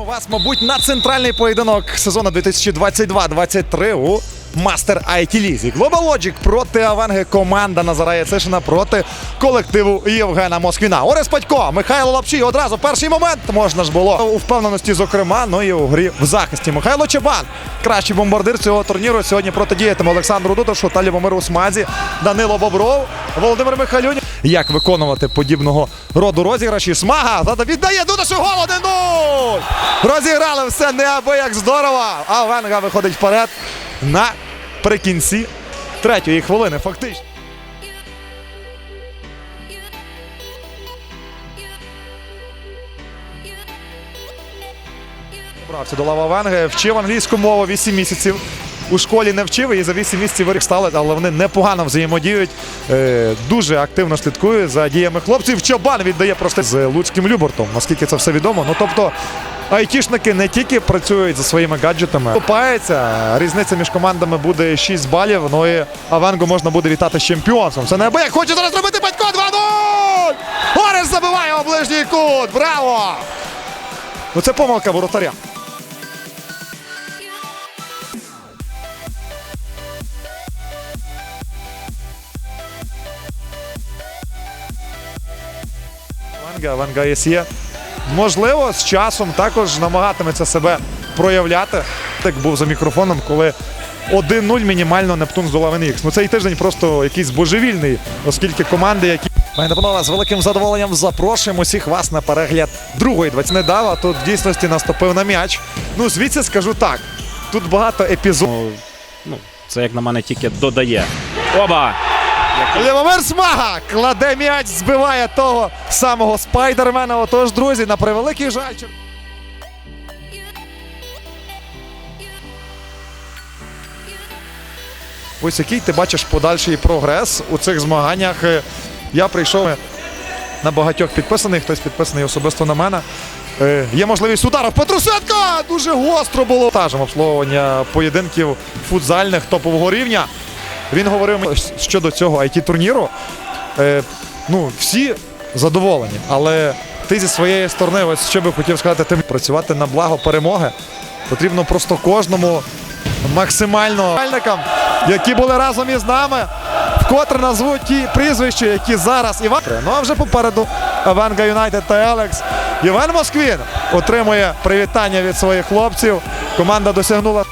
У вас, мабуть, на центральний поєдинок сезону 2022-23 у Мастер IT Лізі. Global Logic проти Авенги. Команда Назара Яцишина проти колективу Євгена Москвіна. Орес Падько, Михайло Лапчій. Одразу перший момент можна ж було у впевненості, зокрема, ну і у грі в захисті. Михайло Чебан, кращий бомбардир цього турніру. Сьогодні протидіятиме Олександру Дудошу та Любомиру Смазі, Данило Бобров, Володимир Михайлюнь. Як виконувати подібного роду розіграші? Смага Зада віддає Дудошу гол 1-0! Розіграли все неабияк здорово. А Венга виходить вперед наприкінці третьої хвилини. Фактично. Брався до Лава Венги, вчив англійську мову 8 місяців. У школі не вчив і за 8 місяців вирік стали, але вони непогано взаємодіють. Е, дуже активно слідкують за діями хлопців. Чобан віддає просто з Луцьким Любортом, наскільки це все відомо. Ну тобто айтішники не тільки працюють за своїми гаджетами, купаються. Різниця між командами буде 6 балів. Ну і Авенгу можна буде вітати з чемпіонством. Це неабияк. Хоче зараз робити Батько 2-0! Орес забиває у ближній кут. Браво! Ну це помилка воротаря. Ванга, Ванга ЄСЄ. Можливо, з часом також намагатиметься себе проявляти. Так був за мікрофоном, коли 1-0 мінімально Нептун здолав NX. Ну цей тиждень просто якийсь божевільний, оскільки команди, які. Пані панове, з великим задоволенням запрошуємо всіх вас на перегляд другої 20 не а тут в дійсності наступив на м'яч. Ну, звідси скажу так. Тут багато епізодів. Ну, це, як на мене, тільки додає. Оба! Лівомир Смага кладе м'яч, збиває того самого спайдермена. Отож, друзі, на превеликий жаль. Ось який ти бачиш подальший прогрес у цих змаганнях. Е, Я прийшов на багатьох підписаний, хтось підписаний особисто на мене. Е, Є можливість удару. Петрусенко! Дуже гостро було. Тажем обслуговування поєдинків футзальних топового рівня. Він говорив щодо цього it турніру. Е, ну, всі задоволені, але ти зі своєї сторони, ось що би хотів сказати, ти працювати на благо перемоги. Потрібно просто кожному максимально які були разом із нами, вкотре назвуть ті прізвища, які зараз Іван. Ну а вже попереду Авенга Юнайтед та Елекс. Євген Москвін отримує привітання від своїх хлопців. Команда досягнула.